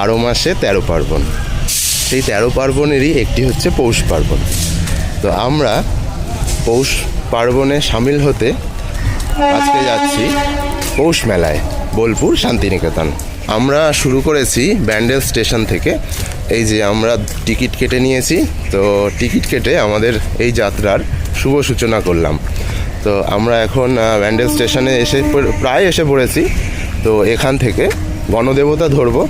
বারো মাসে তেরো পার্বণ। সেই তেরো পার্বণেরই একটি হচ্ছে পৌষ পার্বণ। তো আমরা পৌষ পার্বণে সামিল হতে আজকে যাচ্ছি পৌষ মেলায়, বোলপুর শান্তিনিকেতন। আমরা শুরু করেছি ব্যান্ডেল স্টেশন থেকে। এই যে আমরা টিকিট কেটে নিয়েছি, তো টিকিট কেটে আমাদের এই যাত্রার শুভ সূচনা করলাম। তো আমরা এখন ব্যান্ডেল স্টেশনে এসে প্রায় এসে পড়েছি। তো এখান থেকে গণদেবতা ধরবো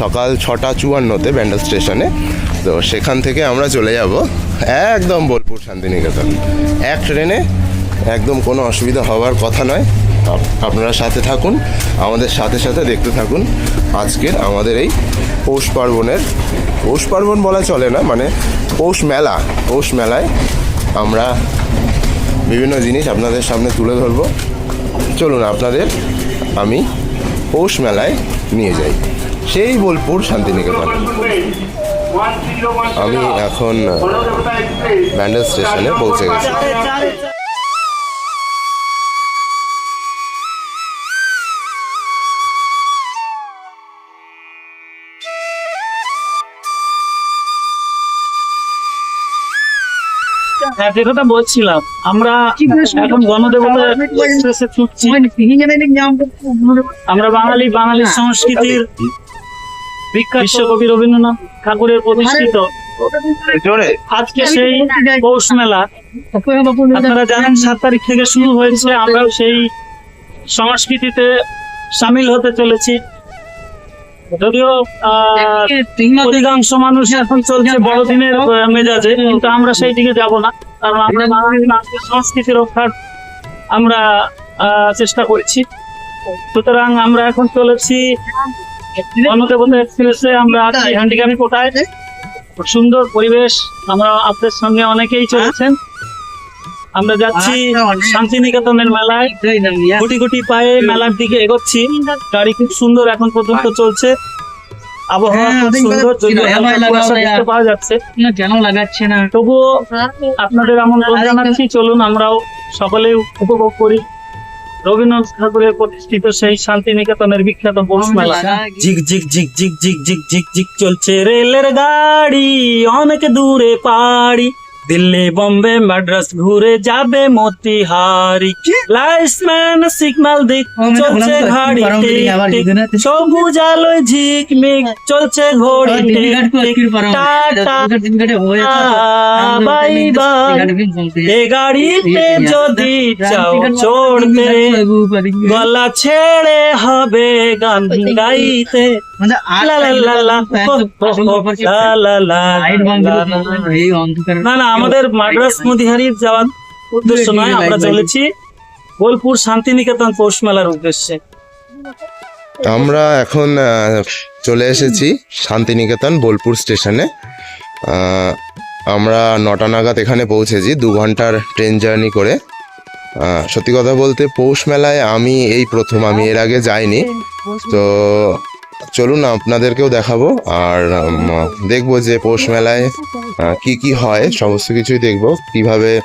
সকাল ছটা চুয়ান্নতে ব্যান্ডেল স্টেশনে। তো সেখান থেকে আমরা চলে যাব একদম বোলপুর শান্তিনিকেতন। এক ট্রেনে একদম কোনো অসুবিধা হওয়ার কথা নয়। আপনারা সাথে থাকুন, আমাদের সাথে সাথে দেখতে থাকুন আজকের আমাদের এই পৌষ পার্বণের। পৌষ পার্বণ বলা চলে না মানে পৌষ মেলা। পৌষ মেলায় আমরা বিভিন্ন জিনিস আপনাদের সামনে তুলে ধরবো। চলুন, আপনাদের আমি পৌষ মেলায় নিয়ে যাই। সেই বোলপুর শান্তিনিকেতন। আমি এখন ব্যান্ডেল স্টেশনে পৌঁছে গেছি। হ্যাঁ যে কথা বলছিলাম। আমরা এখন গণদেবতা ছুটছি। আমরা বাঙালি বাঙালি সংস্কৃতির বিখ্যাত বিশ্বকবি রবীন্দ্রনাথ ঠাকুরের প্রতিষ্ঠিত আজকে সেই পৌষ মেলা। আপনারা জানেন সাত তারিখ থেকে শুরু হয়েছে। আমরাও সেই সংস্কৃতিতে সামিল হতে চলেছি। যদিও আহ, অধিকাংশ মানুষ এখন চলছে বড়দিনের আহ, মেজাজে কিন্তু আমরা সেই দিকে যাব না। কারণ আমরা বাঙালি নাচের সংস্কৃতি রক্ষার আমরা চেষ্টা করছি। সুতরাং আমরা এখন চলেছি গণদেবতা এক্সপ্রেসে আমরা আছি হ্যান্ডিক্যাপ কোটায় সুন্দর পরিবেশ আমরা আপনাদের সঙ্গে অনেকেই চলেছেন। আমরা যাচ্ছি শান্তিনিকেতনের মেলায়। গুটি গুটি পায়ে মেলার দিকে এগোচ্ছি। গাড়ি খুব সুন্দর এখন পর্যন্ত চলছে। পাওয়া যাচ্ছে। কেন লাগাচ্ছে না। তবুও আপনাদের আমন্ত্রণ জানাচ্ছি চলুন আমরাও সকলেই উপভোগ করি। রবীন্দ্রনাথ ঠাকুরের প্রতিষ্ঠিত সেই শান্তিনিকেতনের বিখ্যাত পৌষ মেলা। ঝিক জিগ জিগ ঝিক জিগ জিগ জিগ জিগ চলছে রেলের গাড়ি অনেক দূরে পাড়ি। দিল্লি বোম্বে মাদ্রাস ঘুরে যাবে মতিহারি লাইসম্যান সিগন্যাল দিক চলছে ঘাড়ি টিক টিক সবুজ আলোয় ঝিকমিক চলছে ঘড়ি tick tick tata bye bye এ গাড়িতে যদি চাও চড়তে গলা ছেড়ে হবে গান গাইতে না না আমাদের মাদ্রাস মতিহারির যাওয়ার উদ্দেশ্য নয় আমরা চলেছি বোলপুর শান্তিনিকেতন পৌষ মেলার উদ্দেশ্যে। আমরা এখন চলে এসেছি শান্তিনিকেতন বোলপুর স্টেশনে। আমরা নটা নাগাদ এখানে পৌঁছেছি দু ঘণ্টার ট্রেন জার্নি করে। সত্যি কথা বলতে পৌষ মেলায় আমি এই প্রথম আমি এর আগে যাইনি। তো চলুন আপনাদেরকেও দেখাবো আর দেখব যে পৌষ মেলায় কি কি হয়, সমস্ত কিছুই দেখব। কীভাবে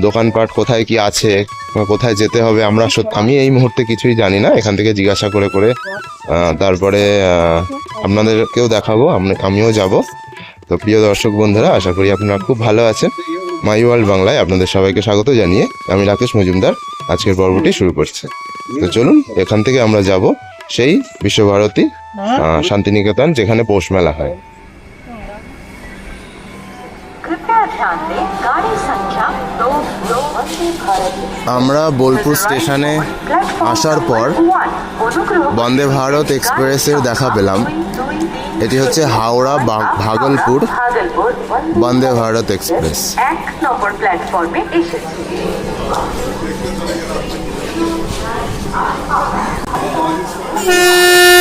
দোকানপাট কোথায় কি আছে কোথায় যেতে হবে, আমরা আমি এই মুহূর্তে কিছুই জানি না। এখান থেকে জিজ্ঞাসা করে করে তারপরে আপনাদেরকেও দেখাবো আম- আমিও যাব। তো প্রিয় দর্শক বন্ধুরা, আশা করি আপনারা খুব ভালো আছেন। মাই ওয়ার্ল্ড বাংলায় আপনাদের সবাইকে স্বাগত জানিয়ে আমি রাকেশ মজুমদার। আজকের পর্বটি শুরু করছি। তো চলুন, এখান থেকে আমরা যাব। সেই বিশ্বভারতী শান্তিনিকেতন যেখানে পৌষ মেলা হয়। আমরা বোলপুর স্টেশনে আসার পর বন্দে ভারত এক্সপ্রেসের দেখা পেলাম। এটি হচ্ছে হাওড়া ভাগলপুর বন্দে ভারত এক্সপ্রেস। প্ল্যাটফর্মে Música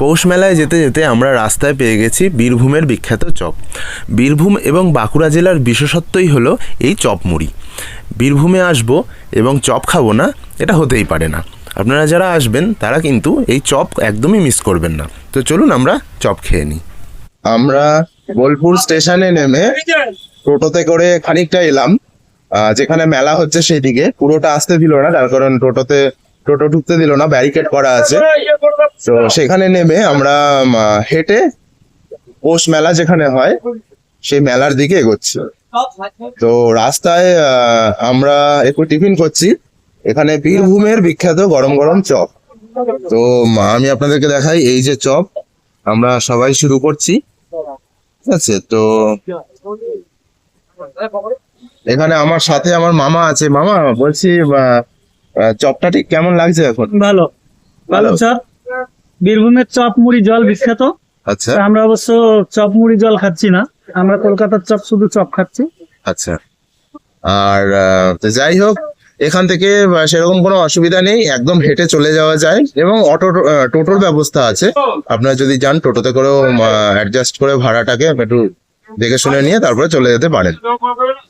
পৌষ মেলায় যেতে যেতে আমরা রাস্তায় পেয়ে গেছি বীরভূমের বিখ্যাত চপ। বীরভূম এবং বাঁকুড়া জেলার বিশেষত্বই হলো এই চপ মুড়ি বীরভূমে আসব এবং চপ খাব না, এটা হতেই পারে না। আপনারা যারা আসবেন, তারা কিন্তু এই চপ একদমই মিস করবেন না। তো চলুন আমরা চপ খেয়ে নিই। আমরা বোলপুর স্টেশনে নেমে টোটোতে করে খানিকটা এলাম। যেখানে মেলা হচ্ছে সেই দিকে পুরোটা আসতে দিল না তার কারণ টোটোতে টোটো ঢুকতে দিল না ব্যারিকেড করা আছে। তো সেখানে নেমে আমরা হেঁটে পৌষ মেলা যেখানে হয়, সেই মেলার দিকে এগোচ্ছি। তো রাস্তায় আমরা একটু টিফিন করছি। এখানে বীরভূমের বিখ্যাত গরম গরম চপ। তো আমি আপনাদেরকে দেখাই এই যে চপ। আমরা সবাই শুরু করছি। ঠিক আছে, তো এখানে আমার সাথে আমার মামা আছে। মামা, বলছি চপটা ঠিক কেমন লাগছে এখন? ভালো। ভালো। চপ বীরভূমের চপ মুড়ি জল বিখ্যাত। আচ্ছা। আমরা অবশ্য চপ মুড়ি জল খাচ্ছি না। আমরা কলকাতার চপ শুধু চপ খাচ্ছি। আচ্ছা। আর যাই হোক এখান থেকে সেরকম কোনো অসুবিধা নেই। একদম হেঁটে চলে যাওয়া যায়। এবং অটো টোটোর ব্যবস্থা আছে। আপনারা যদি যান টোটোতে করেও অ্যাডজাস্ট করে ভাড়াটাকে একটু দেখে শুনে নিয়ে তারপরে চলে যেতে পারেন।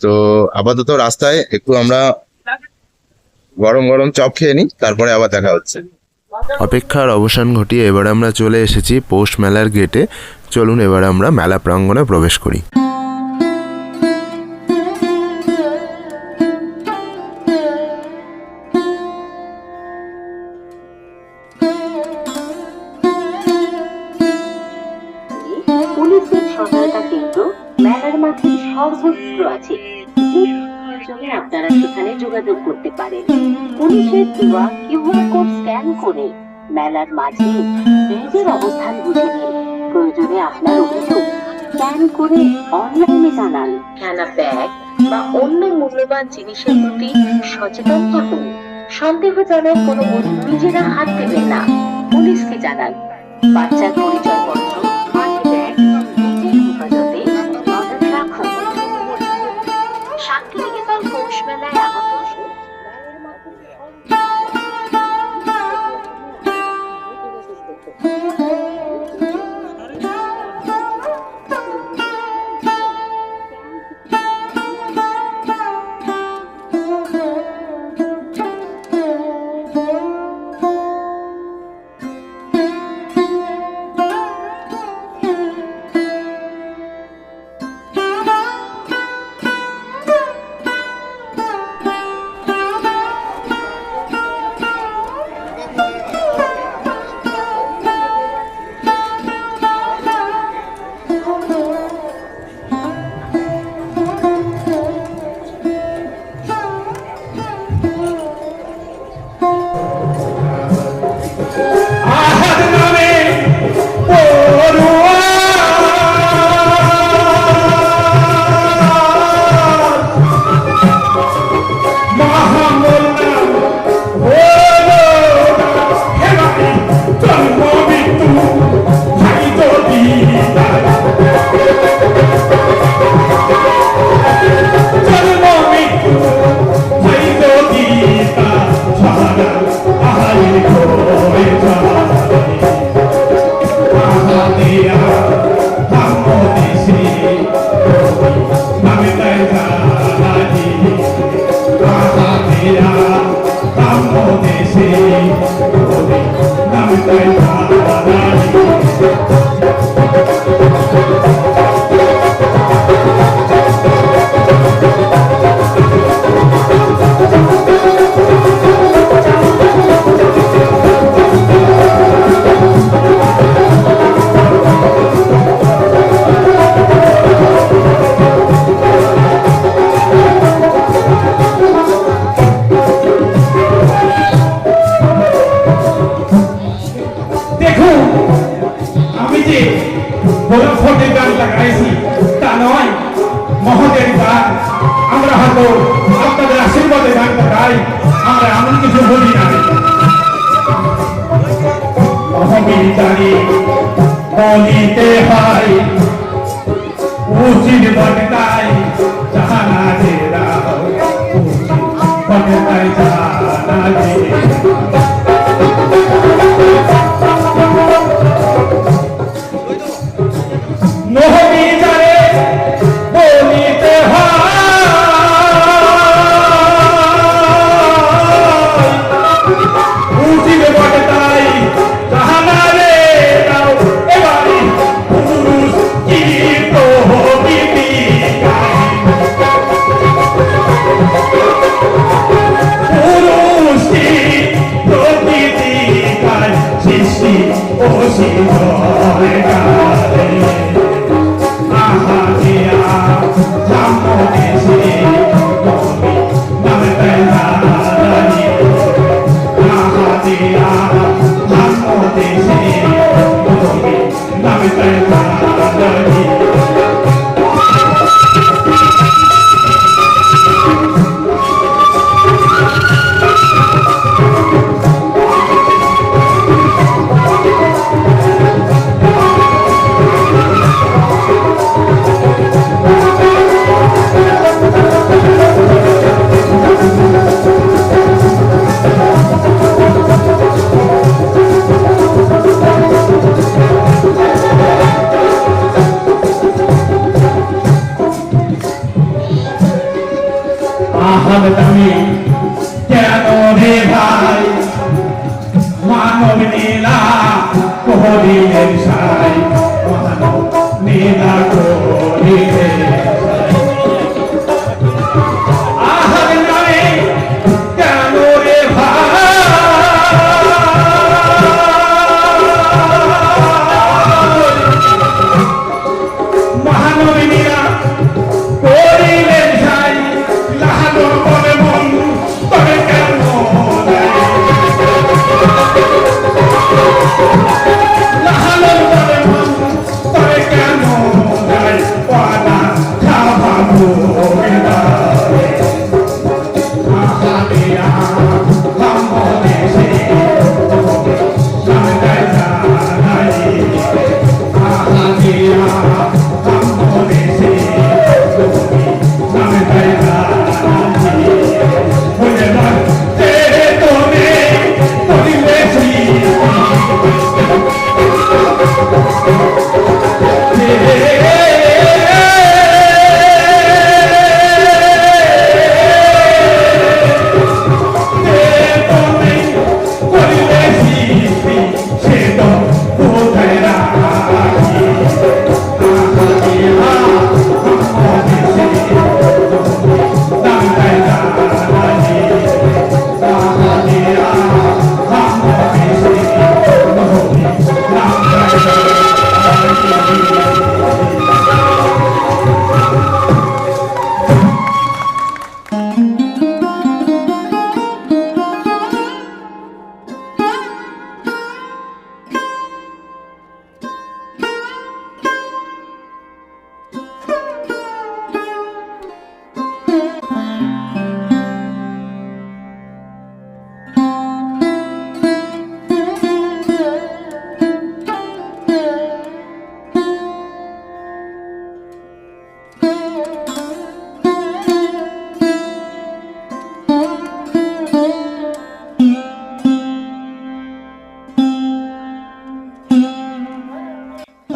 তো আপাতত রাস্তায় একটু আমরা গরম গরম চপ খেয়ে নিই, তারপরে আবার দেখা হচ্ছে। অপেক্ষার অবসান ঘটিয়ে এবার আমরা চলে এসেছি পৌষ মেলার গেটে চলুন এবার আমরা মেলা প্রাঙ্গণে প্রবেশ করি। যোগাযোগ করতে পারেন পুলিশের দেওয়া কিউআর কোড স্ক্যান করে মেলার মাঝে ব্যাগের অবস্থান বুঝে নিন। প্রয়োজনে আপনার অভিযোগ স্ক্যান করে অনলাইনে জানান। কেনা ব্যাগ বা অন্য মূল্যবান জিনিসের প্রতি সচেতন থাকুন। সন্দেহজনক কোনো বস্তু নিজেরা হাত দেবেন না। পুলিশকে জানান। বাচ্চার পরিচয়পত্র মানি ব্যাগ বলিতে হয়। উচিত বটতাই আহাল তুমি কেন রে ভাই? মানব নীলা কোহলি সাই মানব নীলা কোহলিলের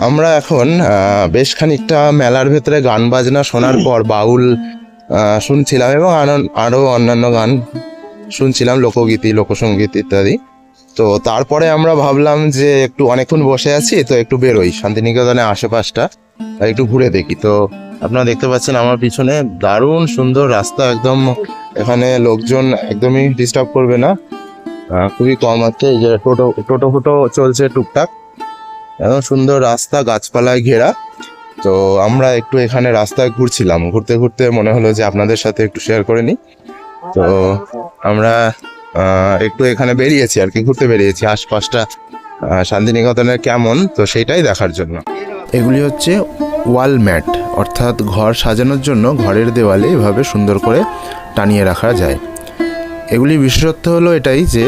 আমরা এখন বেশ খানিকটা মেলার ভেতরে গান বাজনা শোনার পর বাউল শুনছিলাম এবং আরো- আরও অন্যান্য গান শুনছিলাম, লোকগীতি লোকসঙ্গীত ইত্যাদি। তো তারপরে আমরা ভাবলাম যে একটু অনেকক্ষণ বসে আছি, তো একটু বেরোই। শান্তিনিকেতনের আশেপাশটা একটু ঘুরে দেখি। তো আপনারা দেখতে পাচ্ছেন আমার পিছনে দারুণ সুন্দর রাস্তা, একদম এখানে লোকজন একদমই ডিস্টার্ব করবে না। খুবই কম আছে যে টোটো টোটো ফোটো চলছে টুকটাক। একদম সুন্দর রাস্তা, গাছপালায় ঘেরা। তো আমরা একটু এখানে রাস্তায় ঘুরছিলাম। ঘুরতে ঘুরতে মনে হলো যে আপনাদের সাথে একটু শেয়ার করে নিই। তো আমরা একটু এখানে বেরিয়েছি আর কি, ঘুরতে বেরিয়েছি। আশপাশটা শান্তিনিকেতনের কেমন, তো সেটাই দেখার জন্য। এগুলি হচ্ছে ওয়াল ম্যাট, অর্থাৎ ঘর সাজানোর জন্য ঘরের দেওয়ালে এভাবে সুন্দর করে টানিয়ে রাখা যায়। এগুলি বিশেষত্ব হলো এটাই যে,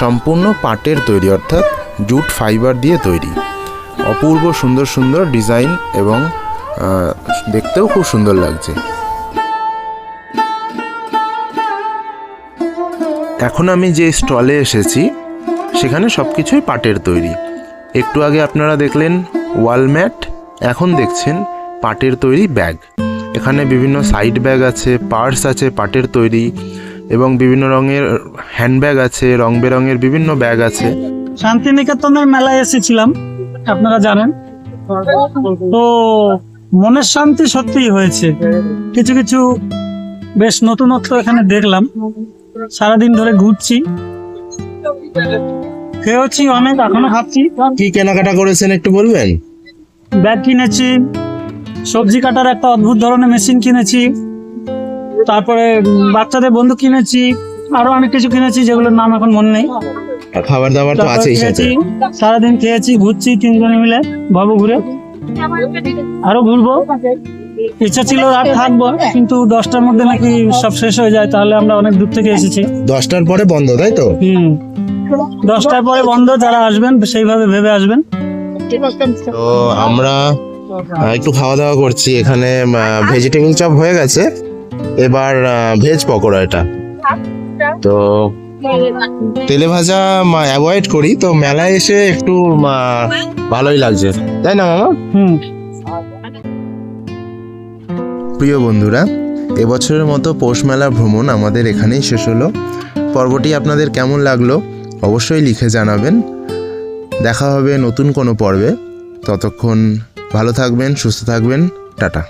সম্পূর্ণ পাটের তৈরি, অর্থাৎ জুট ফাইবার দিয়ে তৈরি। অপূর্ব সুন্দর সুন্দর ডিজাইন এবং দেখতেও খুব সুন্দর লাগছে। এখন আমি যে স্টলে এসেছি, সেখানে সব কিছুই পাটের তৈরি। একটু আগে আপনারা দেখলেন ওয়ালম্যাট এখন দেখছেন পাটের তৈরি ব্যাগ। এখানে বিভিন্ন সাইড ব্যাগ আছে, পার্স আছে পাটের তৈরি এবং বিভিন্ন রঙের হ্যান্ডব্যাগ আছে, রং বেরঙের বিভিন্ন ব্যাগ আছে। শান্তিনিকেতনের মেলায় এসেছিলাম। আপনারা জানেন? তো মনের শান্তি সত্যিই হয়েছে। কিছু কিছু বেশ নতুনত্ব এখানে দেখলাম। সারাদিন ধরে ঘুরছি। খেয়েছি অনেক এখনও খাচ্ছি। কি কেনাকাটা করেছেন একটু বলবেন? ব্যাগ কিনেছি। সবজি কাটার একটা অদ্ভুত ধরনের মেশিন কিনেছি। তারপরে বাচ্চাদের বন্ধু কিনেছি। আরও অনেক কিছু কিনেছি যেগুলোর নাম এখন মনে নেই। খাবার দাবার তো আছেই। সাথে সারাদিন খেয়েছি ঘুরছি তিনজনে মিলে ভাবো ঘুরে। আরও ঘুরবো। ইচ্ছা ছিল আর থাকব কিন্তু দশটার মধ্যে নাকি সব শেষ হয়ে যায় তাহলে আমরা অনেক দূর থেকে এসেছি। দশটার পরে বন্ধ তাই তো? হুম। দশটার পরে বন্ধ যারা আসবেন সেইভাবে ভেবে আসবেন। তো আমরা একটু খাওয়া দাওয়া করছি এখানে ভেজিটেবল চপ হয়ে গেছে। এবার ভেজ পকোড়া এটা। তো তেলে ভাজা অ্যাভয়েড করি। তো মেলায় এসে একটু ভালোই লাগছে। তাই না মামা? প্রিয় বন্ধুরা এবছরের মতো পৌষ মেলা ভ্রমণ আমাদের এখানেই শেষ হলো। পর্বটি আপনাদের কেমন লাগল অবশ্যই লিখে জানাবেন। দেখা হবে নতুন কোনো পর্বে। ততক্ষণ ভালো থাকবেন সুস্থ থাকবেন। টাটা।